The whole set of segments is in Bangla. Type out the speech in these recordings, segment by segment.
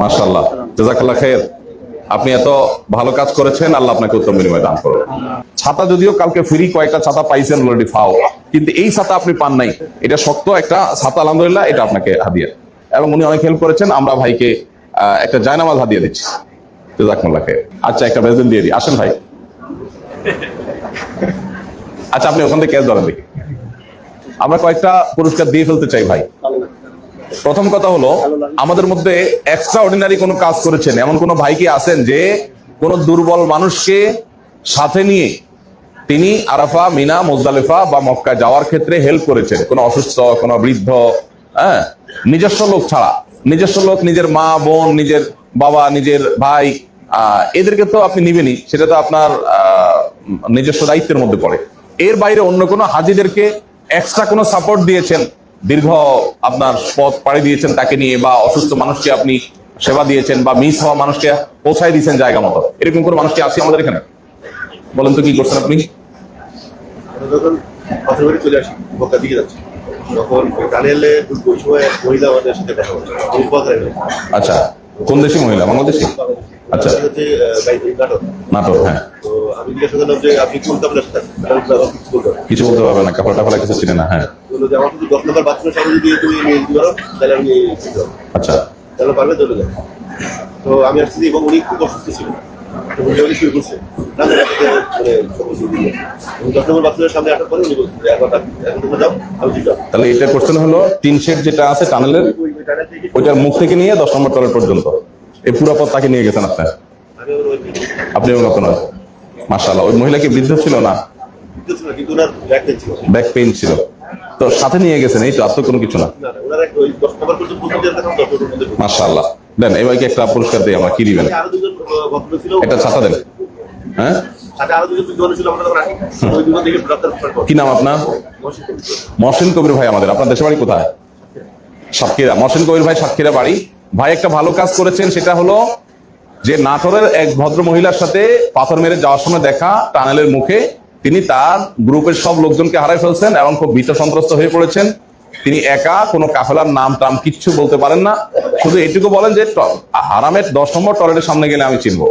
মাশাল্লাহ জাজাকাল্লাহ খের। আপনি এত ভালো কাজ করেছেন, আল্লাহ আপনাকে উত্তম বিনিময় দান করবে ছাতা যদিও কালকে ফ্রি কয়েকটা ছাতা পাইছেন অলরেডি ফাও। কিন্তু এই ছাতা আপনি পান নাই। এটা শক্ত একটা ছাতা, আলহামদুলিল্লাহ, এটা আপনাকে হাদিয়া। এবং উনি অনেক হেল্প করেছেন, আমরা ভাইকে একটা জায়নামাজ হাদিয়া দিচ্ছি। জাজাকাল্লাহ খের। আচ্ছা একটা বেতন দিয়ে দিই। আসেন ভাই। আচ্ছা আপনি ওখান থেকে ক্যাশ ধরেন দেখি। আমরা কয়েকটা পুরস্কার দিয়ে ফেলতে চাই ভাই। প্রথম কথা হলো আমাদের মধ্যে এক্সট্রা অর্ডিনারি কোনো কাজ করেছেন। এমন কোনো ভাই কি আছেন যে কোনো দুর্বল মানুষকে সাথে নিয়ে তিনি আরাফা মিনা মোজদালেফা বা মক্কা যাওয়ার ক্ষেত্রে হেল্প করেছেন। কোনো অসুস্থ কোনো বৃদ্ধ হ্যাঁ? নিজস্ব লোক ছাড়া। নিজস্ব লোক নিজের মা বোন নিজের বাবা নিজের ভাই আহ, এদেরকে তো আপনি নিবেনি সেটা তো আপনার আহ, নিজস্ব দায়িত্বের মধ্যে পড়ে। এর বাইরে অন্য কোনো হাজিদেরকে এক্সট্রা কোনো সাপোর্ট দিয়েছেন? দীর্ঘ আপনার পথ পাড়ি দিয়েছেন তাকে নিয়ে বা অসুস্থ মানুষকে আপনি সেবা দিয়েছেন বা মিস হওয়া মানুষকে পৌঁছায় দিয়েছেন জায়গা মতো। এরকম কোনো মানুষকে আছে আমাদের এখানে? বলেন তো কি করছেন আপনি? আচ্ছা কোন দেশি মহিলা? বাংলাদেশি। আচ্ছা। আচ্ছা। নাটক? হ্যাঁ। কিছু বলতে পারবে না। কাপড় টাপড়া কিছু চিনে না হ্যাঁ। আচ্ছা। তাহলে চলে তো আমি আসছি এবং উনি খুব অসুস্থ তাহলে এটা কোশ্চেন হলো টিন শেড যেটা আছে টানেলের ওইটার মুখ থেকে নিয়ে দশ নম্বর টয়লেট পর্যন্ত। এই পুরো পথ তাকে নিয়ে গেছেন আপনার আপনি এবং আপনার মাসাল্লাহ ওই মহিলা কি বৃদ্ধ ছিল না? ব্যাক ছিল। তো সাথে নিয়ে গেছেন, এই তো, আর তো কোনো কিছু না। দেন এবারকে একটা পুরস্কার দিই আমরা? কি দিবেন? ছাতা দেন। হ্যাঁ? কি নাম আপনার? মহসিন কবির ভাই আমাদের। আপনার দেশের বাড়ি কোথায়? সাতক্ষীরা। মহসিন কবির ভাই সাতক্ষীরা বাড়ি। ভাই, একটা ভালো কাজ করেছেন, সেটা হলো যে নাটোরের এক ভদ্র মহিলার সাথে পাথর মেরে যাওয়ার সময় দেখা টানেলের মুখে, তিনি তার গ্রুপের সব লোকজনকে হারাই ফেলছেন এবং খুব ভীত সন্ত্রস্ত হয়ে পড়েছেন। তিনি একা, কোনো কাফেলার নাম টাম কিচ্ছু বলতে পারেন না। শুধু এটুকু বলেন যে হারামের দশ নম্বর টয়লেটের সামনে গেলে আমি চিনবো।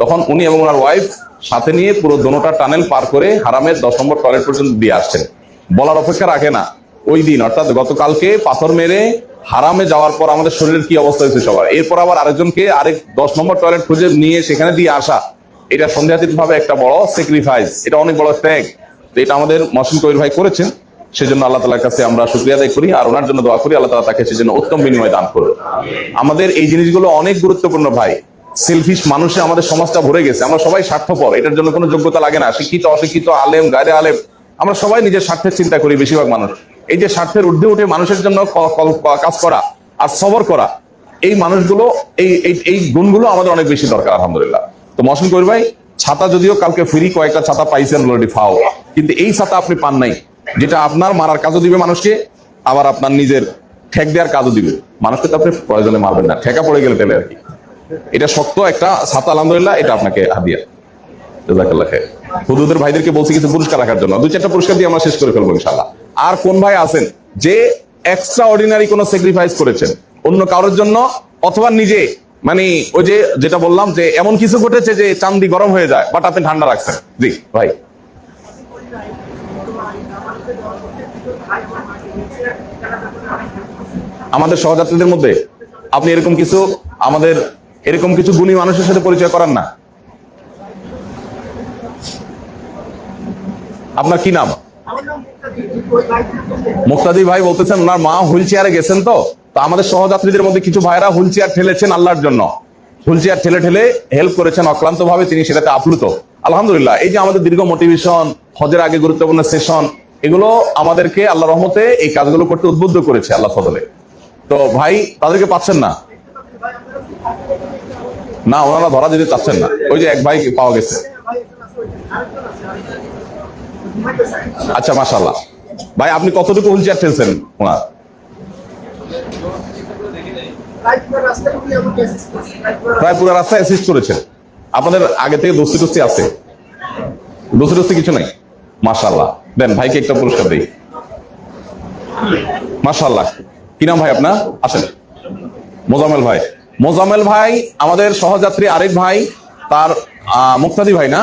তখন উনি এবং ওনার ওয়াইফ সাথে নিয়ে পুরো দোনোটা টানেল পার করে হারামের দশ নম্বর টয়লেট পর্যন্ত দিয়ে আসছেন। বলার অপেক্ষা রাখে না। ওই দিন, অর্থাৎ গতকালকে পাথর মেরে হারামে যাওয়ার পর আমাদের শরীরের কি অবস্থা হয়েছে সবার? এরপর আবার আরেকজনকে আরেক দশ নম্বর টয়লেট খুঁজে নিয়ে সেখানে দিয়ে আসা। এটা সন্দেহাতীত ভাবে একটা বড় স্যাক্রিফাইস এটা অনেক বড় ত্যাগ। এটা আমাদের মহসিন কবির ভাই করেছেন। সেজন্য আল্লাহ তালার কাছে আমরা শুক্রিয়া আদায় করি আর ওনার জন্য দোয়া করি। আল্লাহ তালা তাকে সেজন্য উত্তম বিনিময় দান করবে আমাদের এই জিনিসগুলো অনেক গুরুত্বপূর্ণ ভাই। সেলফিশ মানুষে আমাদের সমাজটা ভরে গেছে। আমরা সবাই স্বার্থপর। এটার জন্য কোনো যোগ্যতা লাগে না। শিক্ষিত, অশিক্ষিত, আলেম গায়ে আলেম। আমরা সবাই নিজের স্বার্থের চিন্তা করি বেশিরভাগ মানুষ। এই যে স্বার্থের ঊর্ধ্বে উঠে মানুষের জন্য কাজ করা আর সবর করা, এই মানুষগুলো, এই, এই- গুণগুলো আমাদের অনেক বেশি দরকার, আলহামদুলিল্লাহ। তো মহসিন কবির ভাই, ছাতা যদিও কালকে ফ্রি কয়েকটা ছাতা পাইছেন অলরেডি ফাও। কিন্তু এই ছাতা আপনি পান নাই, যেটা আপনার মারার কাজও দিবে মানুষকে, আবার আপনার নিজের ঠেক দেওয়ার কাজও দিবে। মানুষকে তো আপনি প্রয়োজনে মারবেন না, ঠেকা পড়ে গেলে পেলে আর কি। এটা শক্ত একটা ছাতা, আলহামদুলিল্লাহ, এটা আপনাকে হাদিয়া। জাজাকাল্লাহ। হুদুদের ভাইদেরকে বলছি কিছু পুরস্কার রাখার জন্য। দুই চারটা পুরস্কার দিয়ে আমরা শেষ করে ফেলব ইনশাল্লাহ আর কোন ভাই আছেন? যে এক্সট্রা অর্ডিনারি কোনো স্যাক্রিফাইস করেছেন। অন্য কারোর জন্য অথবা নিজে। মানে ওই যে যেটা বললাম যে এমন কিছু ঘটেছে যে চান্দি গরম হয়ে যায় বাট আপনি ঠান্ডা রাখছেন। জি, ভাই। আমাদের সহযাত্রীদের মধ্যে আপনি এরকম কিছু, আমাদের এরকম কিছু গুণী মানুষের সাথে পরিচয় করান না। আপনার কি নাম? মুক্তাদি ভাই বলতেছেন, ওনার মা হুইল চেয়ারে গেছেন তো তো আমাদের সহযাত্রীদের মধ্যে কিছু ভাইরা হুইল চেয়ার ঠেলেছেন আল্লাহর জন্য। হুইল চেয়ার ঠেলে ঠেলে হেল্প করেছেন অক্লান্ত ভাবে তিনি সেটাতে আপ্লুত। আলহামদুলিল্লাহ, এই যে আমাদের দীর্ঘ মোটিভেশন, হজের আগে গুরুত্বপূর্ণ সেশন, এগুলো আমাদেরকে আল্লাহ রহমতে এই কাজগুলো করতে উদ্বুদ্ধ করেছে আল্লাহ ফদলে তো ভাই, তাদেরকে পাচ্ছেন না? না, ওনারা ধরা দিতে চাচ্ছেন না। ওই যে এক ভাই পাওয়া গেছে। আচ্ছা মাশাল্লাহ ভাই, আপনি কতটুকু হুইল চেয়ার ঠেলছেন ওনার? প্রায় পুরো রাস্তায় অ্যাসিস্ট করেছেন। আপনাদের আগে থেকে দোস্তি টোস্তি আছে। দোস্তি টোস্তি কিছু নাই? মাশাল্লাহ দেন, ভাইকে একটা পুরস্কার দিই। মাশাল্লাহ কি নাম ভাই আপনার? আসেন। মোজামেল ভাই। মোজামেল ভাই, আমাদের সহযাত্রী আরেক ভাই, তার মুক্তাদি ভাই না?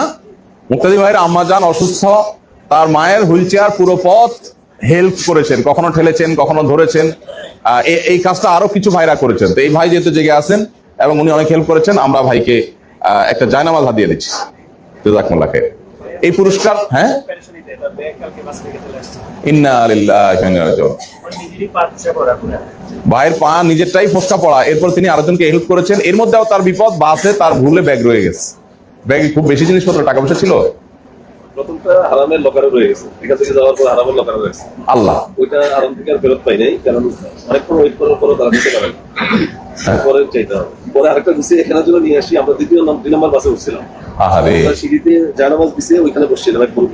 মুক্তাদি ভাইয়ের আম্মাজান অসুস্থ। তার মায়ের হুইল চেয়ার পুরো পথ হেল্প করেছেন, কখনো ঠেলেছেন, কখনো ধরেছেন। এই কাজটা আরও কিছু ভাইরা করেছেন। তো এই ভাই যেহেতু জেগে আছেন এবং উনি অনেক হেল্প করেছেন, আমরা ভাইকে একটা জায়নামাজ হাতিয়ে দিচ্ছি। জাজাকুমুল্লাহ খাইর। এই পুরস্কার হ্যাঁ। ভাইয়ের পা নিজেরটাই ফসকা পড়া। এরপর তিনি আরেকজনকে হেল্প করেছেন। এর মধ্যেও তার বিপদ বাসে তার ভুলে ব্যাগ রয়ে গেছে। ব্যাগে খুব বেশি জিনিসপত্র, টাকা পয়সা ছিল? প্রথমটা হারামের লকারে রয়ে গেছে। এখান থেকে যাওয়ার পর হারামের লকারে রয়েছে আল্লাহ। ওইটা আরাম থেকে আর ফেরত পাই নাই কারণ অনেকক্ষণ ওয়েট করার পরও তারা দিতে পারে পরে চাইতে হবে। পরে আরেকটা গুছিয়ে এখানে জন্য নিয়ে আসি। আমরা দ্বিতীয় দুই নম্বর বাসে উঠছিলাম। আহারে। সিঁড়িতে জায়নামাজ দিছে ওইখানে বসছিলাম এক গ্রুপ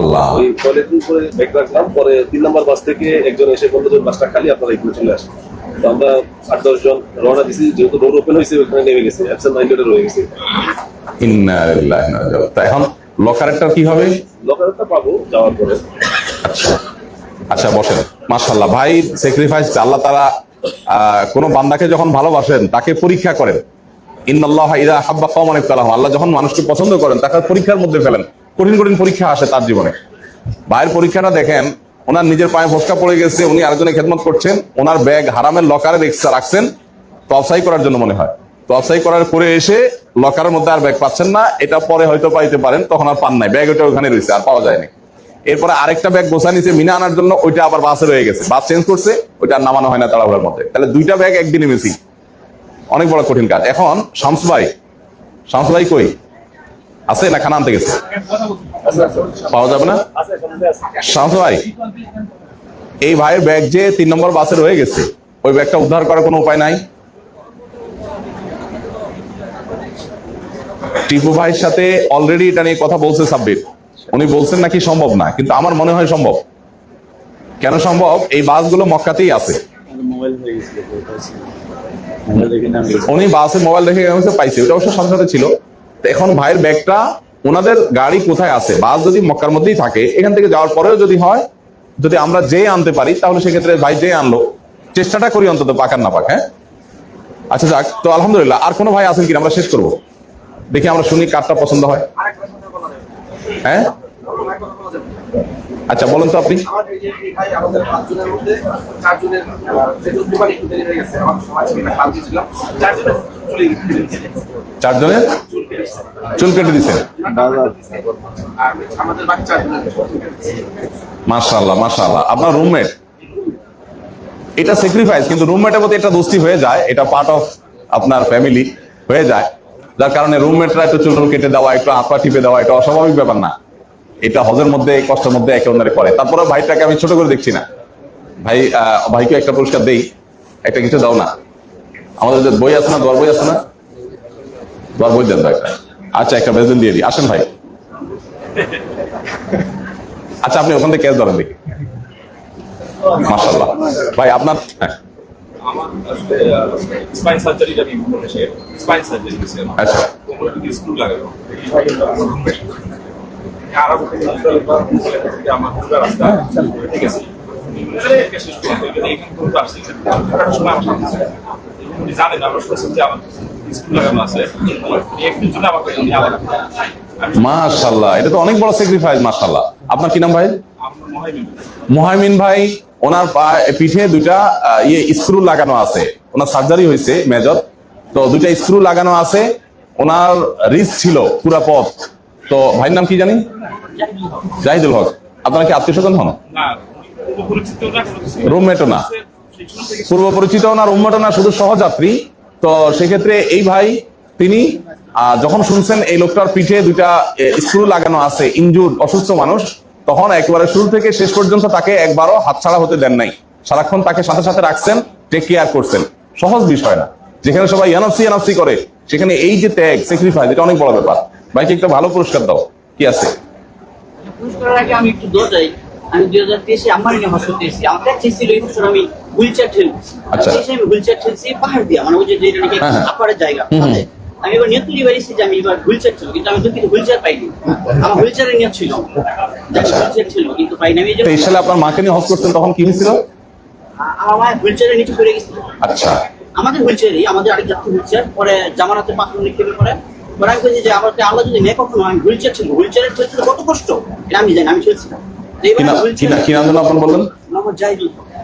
আল্লাহ। ওই টয়লেটের উপরে ব্যাগ রাখলাম। পরে তিন নম্বর বাস থেকে একজন এসে বলল যে বাসটা খালি আপনারা এখানে চলে আসেন। তো আমরা আট দশ জন রওনা দিছি। যেহেতু রোড ওপেন হয়েছে ওইখানে নেমে গেছে। অ্যাবসেন্ট মাইন্ডেড রয়ে গেছে। ইন্না এখন লকারেরটা কি হবে? লকারটা পাবো যাওয়ার পরে। আচ্ছা বসেন। মাশাল্লাহ ভাই স্যাক্রিফাইস আল্লাহ তারা কোনো বান্দাকে যখন ভালোবাসেন তাকে পরীক্ষা করেন। ইন্নাল্লাহ ইদা হাব্বা কওমান ইবতালাহুম। আল্লাহ যখন মানুষকে পছন্দ করেন তাকে পরীক্ষার মধ্যে ফেলেন। কঠিন কঠিন পরীক্ষা আসে তার জীবনে। ভাইয়ের পরীক্ষাটা দেখেন ওনার নিজের পায়ে ফসকা পড়ে গেছে উনি আরেকজনের খেদমত করছেন ওনার ব্যাগ হারামের লকারে এক্সট্রা রাখছেন তফসাই করার জন্য মনে হয়। তফসাই করার পরে এসে লকারের মধ্যে আর ব্যাগ পাচ্ছেন না, এটা পরে হয়তো পাইতে পারেন, তখন আর পান নাই, ব্যাগ ওটা ওখানে রয়েছে, আর পাওয়া যায়নি। এরপরে আরেকটা ব্যাগ গোছা নিচে মিনা আনার জন্য, ওইটা আবার বাসে রয়ে গেছে, বাস চেঞ্জ করছে, ওইটা আর নামানো হয় না তাড়াহুড়ার মধ্যে। তাহলে দুইটা ব্যাগ একদিনে মিসিং অনেক বড় কঠিন কাজ। এখন শামস ভাই শামস ভাই কই? আছে না খানা আনতে গেছে? পাওয়া যাবে না? শামস ভাই, এই ভাইয়ের ব্যাগ যে তিন নম্বর বাসে রয়ে গেছে, ওই ব্যাগটা উদ্ধার করার কোনো উপায় নাই? টিপু ভাইয়ের সাথে অলরেডি এটা নিয়ে কথা বলছে সাব্বির। উনি বলছেন নাকি সম্ভব না, কিন্তু আমার মনে হয় সম্ভব। কেন সম্ভব? এই বাসগুলো মক্কাতেই আছে। উনি বাসে মোবাইল দেখে গেছে, পাইছে। ওটা অবশ্য সাথে সাথে ছিল। এখন ভাইয়ের ব্যাগটা, ওনাদের গাড়ি কোথায় আছে? বাস যদি মক্কার মধ্যেই থাকে, এখান থেকে যাওয়ার পরেও যদি হয়, যদি আমরা যে আনতে পারি, তাহলে সেক্ষেত্রে ভাই যে আনলো, চেষ্টাটা করি অন্তত পাকার না পাক হ্যাঁ? আচ্ছা যাক। তো আলহামদুলিল্লাহ, আর কোনো ভাই আছেন কিনা আমরা শেষ করব। দেখি আমরা শুনি কারটা পছন্দ হয়। হ্যাঁ? আচ্ছা বলুন তো আপনি। চারজনের? চলে কেটে দিচ্ছেন মাশাআল্লাহ মাশাআল্লাহ। আপনার রুমমেট এটা স্যাক্রিফাইস কিন্তু রুমমেটের মধ্যে এটা দোস্তি হয়ে যায়, এটা পার্ট অফ আপনার ফ্যামিলি হয়ে যায়। যার কারণে রুমমেটরা একটু চুলটুল কেটে দেওয়া, একটু আপা টিপে দেওয়া, এটা অস্বাভাবিক ব্যাপার না। এটা হজের মধ্যে, কষ্টের মধ্যে একে অন্যরে করে। তারপরে ভাইটাকে আমি ছোট করে দেখছি না। ভাই ভাইকে একটা পুরস্কার দেই, একটা কিছু দাও না। আমাদের যে বই আছে না দর বই আছে না? দর বই দেন একটা আচ্ছা একটা বেতন দিয়ে দিই। আসেন ভাই। আচ্ছা আপনি ওখান থেকে ক্যাশ ধরেন দেখি। মাশাল্লাহ ভাই, আপনার হ্যাঁ। স্পাইন সার্জারি হয়েছে আচ্ছা। ওগুলো যদি স্ক্রু লাগানো আরাম আমার পুরো রাস্তা। ঠিক আছে। শেষ পর্যন্ত এখানে এখানে কোনো আসছে সময় আমার সামনে উনি জানেন আমরা শুনছেন যে আমার স্ক্রু লাগানো আছে। একদিন জন্য আমাকে উনি আবার মাশাল্লাহ এটা তো অনেক বড় স্যাক্রিফাইস মাশাল্লাহ আপনার কি নাম ভাই? মহাইমিন ভাই ওনার পিঠে দুইটা ইয়ে স্ক্রু লাগানো আছে। ওনার সার্জারি হয়েছে মেজর তো দুইটা স্ক্রু লাগানো আছে। ওনার রিস্ক ছিল পুরা পথ। তো ভাইয়ের নাম কি জানি? জাহিদুল হক। আপনারা কি আত্মীয় স্বজন হন। রুমমেটও না। পূর্ব পরিচিত না উন্মত না শুধু সহযাত্রী। তো সেক্ষেত্রে এই ভাই তিনি আহ, যখন শুনছেন এই লোকটার পিঠে দুইটা স্ক্রু লাগানো আছে ইনজুর অসুস্থ মানুষ তখন একবারে শুরু থেকে শেষ পর্যন্ত তাকে একবারও হাতছাড়া হতে দেন নাই। সারাক্ষণ তাকে সাথে সাথে রাখছেন টেক কেয়ার করছেন। সহজ বিষয় না। যেখানে সবাই এনআফসি এনআফসি করে। সেখানে এই যে ত্যাগ স্যাক্রিফাইস এটা অনেক বড় ব্যাপার। ভাইকে একটা ভালো পুরস্কার দাও। কি আছে? পুরস্কারের আগে আমি একটু দৌড় যাই আমি দুই হাজার তেইশে আমার নিয়ে হসপিটাল এসেছি আমার ট্যাক্সি ছিল এই বছর আমি হুইল চেয়ার ঠেলছি আচ্ছা। আমি হুইল চেয়ার ঠেলছি পাহাড় দিয়া। মানে ওই যে যেটা নাকি হ্যাঁ, হ্যাঁ। আপারের জায়গা। আমি এবার নিয়ত বাড়ি যে আমি এবার হুইল চেয়ার ছিল কিন্তু আমি দুঃখিত হুইল চেয়ার পাইনি। আমার হুইল চেয়ারের নিয়ত ছিল। আচ্ছা। হুইল চেয়ার ছিল কিন্তু পাইনি। আমি এই তেইশ সালে আপনার মাকে নিয়ে হস করছেন তখন কি হয়েছিল? আমার মায়ের হুইল চেয়ারের নিচে পড়ে গেছিল। আচ্ছা। আমাদের হুইল চেয়ারই আমাদের আরেক যাত্রী হুইল চেয়ার পরে জামানাতে পাথর নিক্ষেপে পরে পরে আমি বলছি যে আমাকে আল্লাহ যদি নেই কখনো আমি হুইল চেয়ার ছিল হুইল চেয়ারের কত কষ্ট? এটা আমি জানি আমি চলছিলাম কি এইভাবে না- wheelchair- কি না- কি নাম যেন আপনি বললেন?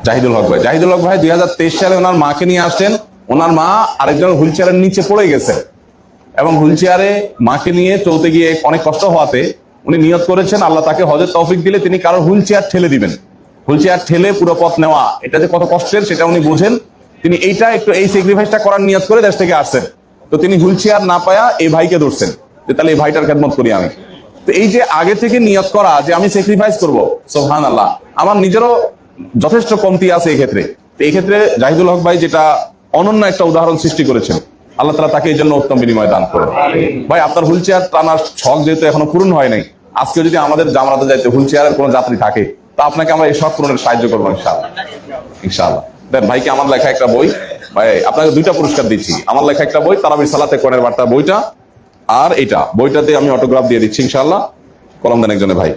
জাহিদুল হক। ভাই। জাহিদুল হক ভাই দুই সালে ওনার মাকে নিয়ে আসছেন। ওনার মা আরেকজন হুইল চেয়ারের নিচে পড়ে গেছে। এবং হুইল চেয়ারে মাকে নিয়ে চলতে গিয়ে অনেক কষ্ট হওয়াতে উনি নিয়ত করেছেন। আল্লাহ তাকে হজের তৌফিক দিলে তিনি কারোর হুইল চেয়ার ঠেলে দিবেন। হুইল চেয়ার ঠেলে পুরো পথ নেওয়া এটা যে কত কষ্টের সেটা উনি বুঝেন। তিনি এইটা একটু এই স্যাক্রিফাইসটা করার নিয়ত করে দেশ থেকে আসছেন। তো তিনি হুইল চেয়ার না পায়া এই ভাইকে ধরছেন। যে তাহলে এই ভাইটার খেদমত করি আমি। তো এই যে আগে থেকে নিয়ত করা যে আমি স্যাক্রিফাইস করব সোহান আল্লাহ আমার নিজেরও যথেষ্ট কমতি আছে এই ক্ষেত্রে। তো এই ক্ষেত্রে জাহিদুল হক ভাই যেটা অনন্য একটা উদাহরণ সৃষ্টি করেছেন, আল্লাহ তালা তাকে এই জন্য উত্তম বিনিময় দান করে ভাই, আপনার হুইল চেয়ার টানার শখ যেহেতু এখনও পূরণ হয় নাই, আজকে যদি আমাদের জামরাতে যাইতে হুইল চেয়ারের কোনো যাত্রী থাকে, তা আপনাকে আমরা এই শখ পূরণের সাহায্য করব ইনশাআল্লাহ। ইনশাআল্লাহ। দেন ভাইকে আমার লেখা একটা বই। ভাই, আপনাকে দুইটা পুরস্কার দিচ্ছি। আমার লেখা একটা বই তারাবির সালাতে কোরআনের বার্তা বইটা আর এটা। বইটাতে আমি অটোগ্রাফ দিয়ে দিচ্ছি ইনশাল্লাহ কলম দেন একজনে ভাই।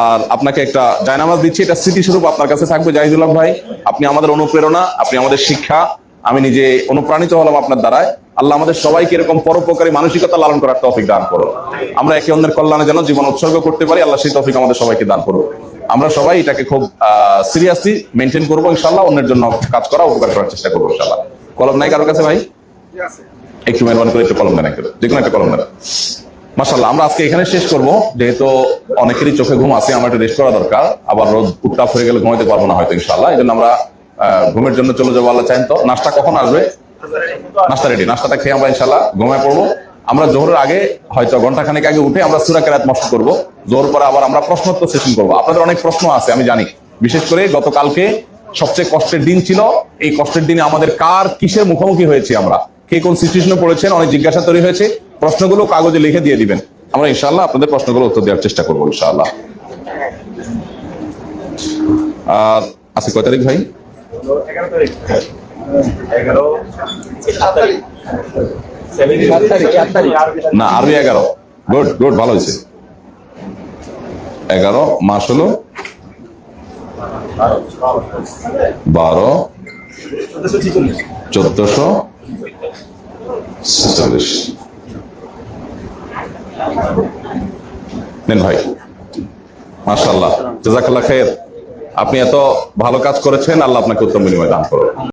আর আপনাকে একটা জায়নামাজ দিচ্ছি, এটা স্মৃতিস্বরূপ আপনার কাছে থাকবে জাহিদুল্লাহ ভাই। আপনি আমাদের অনুপ্রেরণা, আপনি আমাদের শিক্ষা। আমি নিজে অনুপ্রাণিত হলাম আপনার দ্বারায়। আল্লাহ আমাদের সবাইকে এরকম পরোপকারী মানসিকতা লালন করার তৌফিক দান করো আমরা একে অন্যের কল্যাণে যেন জীবন উৎসর্গ করতে পারি, আল্লাহ সেই তৌফিক আমাদের সবাইকে দান করো আমরা সবাই এটাকে খুব সিরিয়াসলি মেনটেন করব ইনশাল্লাহ অন্যের জন্য কাজ করা, উপকার করার চেষ্টা করব ইনশাল্লাহ কলম নাই কারোর কাছে ভাই? একটু মেহরবানি করে, একটু কলম দেন, একটু, যে কোনো একটা কলম দেন। মাসাল্লাহ আমরা আজকে এখানে শেষ করব, যেহেতু অনেকেরই চোখে ঘুম আছে, আমার একটু রেস্ট করা দরকার। আবার রোদ উত্তাপ হয়ে গেলে ঘুমাইতে পারব না হয়তো ইনশাল্লাহ এই জন্য আমরা ঘুমের জন্য চলে যাব, আল্লাহ চাইন তো। নাস্তা কখন আসবে? নাস্তা রেডি নাস্তাটা খেয়ে আমরা ইনশাল্লাহ ঘুমায় পড়ব। আমরা জোহরের আগে, হয়তো ঘণ্টা খানেক আগে উঠে আমরা সুরা কেরাত মস্ত করব। জোহর পরে আবার আমরা প্রশ্নোত্তর সেশন করব। আপনাদের অনেক প্রশ্ন আছে, আমি জানি। বিশেষ করে গতকালকে সবচেয়ে কষ্টের দিন ছিল। এই কষ্টের দিনে আমাদের কার কিসের মুখোমুখি হয়েছি আমরা? কে কোন সিচুয়েশনে পড়েছেন? অনেক জিজ্ঞাসা তৈরি হয়েছে। প্রশ্নগুলো কাগজে লিখে দিয়ে দিবেন। আমরা ইনশাল্লাহ আপনাদের প্রশ্নগুলো উত্তর দেওয়ার চেষ্টা করব ইনশাআল্লাহ। আর আছে কয় তারিখ ভাই? এগারো তারিখ এগারো। না, আরবি এগারো। গুড গুড, ভালো হয়েছে। এগারো, মাস হলো? বারো। চোদ্দশো? ছেচল্লিশ। নেন ভাই। মাশাল্লাহ জাজাকাল্লাহ খের আপনি এত ভালো কাজ করেছেন, আল্লাহ আপনাকে উত্তম বিনিময় দান করুন।